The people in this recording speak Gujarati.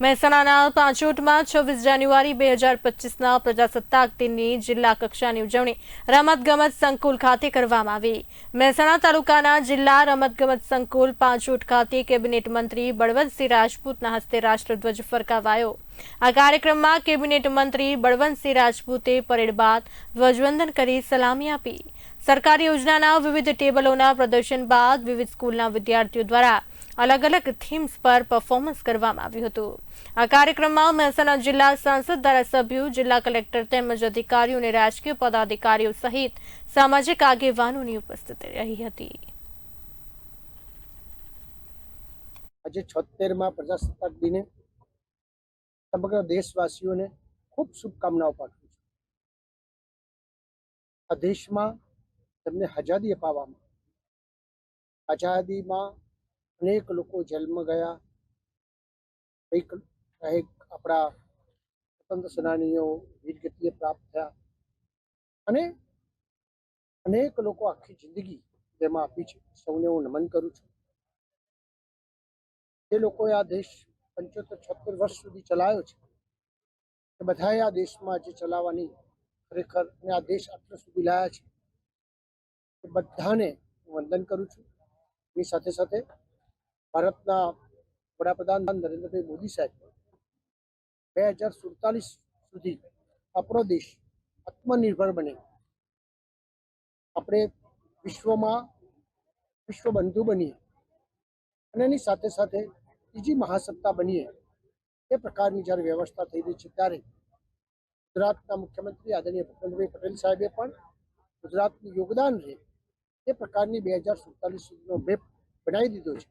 મહેસાણાના પાંચોટમાં છવ્વીસ જાન્યુઆરી બે હજાર પચીસના પ્રજાસત્તાક દિનની જિલ્લા કક્ષાની ઉજવણી રમતગમત સંકુલ ખાતે કરવામાં આવી. મહેસાણા તાલુકાના જિલ્લા રમતગમત સંકુલ પાંચોટ ખાતે કેબિનેટ મંત્રી બળવંતસિંહ રાજપૂતના હસ્તે રાષ્ટ્રધ્વજ ફરકાવાયો. આ કાર્યક્રમમાં કેબિનેટ મંત્રી બળવંતસિંહ રાજપૂતે પરેડ બાદ ધ્વજવંદન કરી સલામી આપી. સરકારી યોજનાના વિવિધ ટેબલોના પ્રદર્શન બાદ વિવિધ સ્કૂલના વિદ્યાર્થીઓ દ્વારા અલગ અલગ થીમ્સ પર પરફોર્મન્સ કરવામાં આવ્યું હતું. આ કાર્યક્રમમાં મહેસાણા જિલ્લા સાંસદ, ધારાસભ્યો, જિલ્લા કલેક્ટર તેમજ અધિકારીઓ અને રાજકીય પદાધિકારીઓ સહિત સામાજિક આગેવાનોની ઉપસ્થિતિ રહી હતી. આજે છોતેરમાં પ્રજાસત્તાક દિને સમગ્ર દેશવાસીઓને ખૂબ શુભકામનાઓ પાઠવું છું. આ દેશમાં તેમને આઝાદી અપાવવામાં, આઝાદીમાં અનેક લોકો જેલમાં ગયા. કંઈક કંઈક આપણા સ્વતંત્ર સેનાનીઓ વીરગતિએ પ્રાપ્ત થયા. અને અનેક લોકો આખી જિંદગી જેમાં આપી છે. સૌને હું નમન કરું છું. જે લોકોએ આ દેશ પંચોતેર છોતેર વર્ષ સુધી ચલાવ્યો છે, એ બધાએ આ દેશમાં જે ચલાવવાની ખરેખર અને આ દેશ આટલા સુધી લાયા છે બધાને વંદન કરું છું. એની સાથે સાથે ભારતના વડાપ્રધાન નરેન્દ્રભાઈ મોદી સાહેબ બે હજાર સુડતાલીસ સુધી આપણો દેશ આત્મનિર્ભર બને. આપણે વિશ્વમાં વિશ્વબંધુ બનીએ અને એની સાથે સાથે ત્રીજી મહાસત્તા બનીએ એ પ્રકારની જ્યારે વ્યવસ્થા થઈ રહી છે ત્યારે ગુજરાતના મુખ્યમંત્રી આદરણીય ભૂપેન્દ્રભાઈ પટેલ સાહેબે પણ ગુજરાતનું યોગદાન રહે એ પ્રકારની બે હજાર સુડતાલીસ સુધીનો મેપ બનાવી દીધો છે.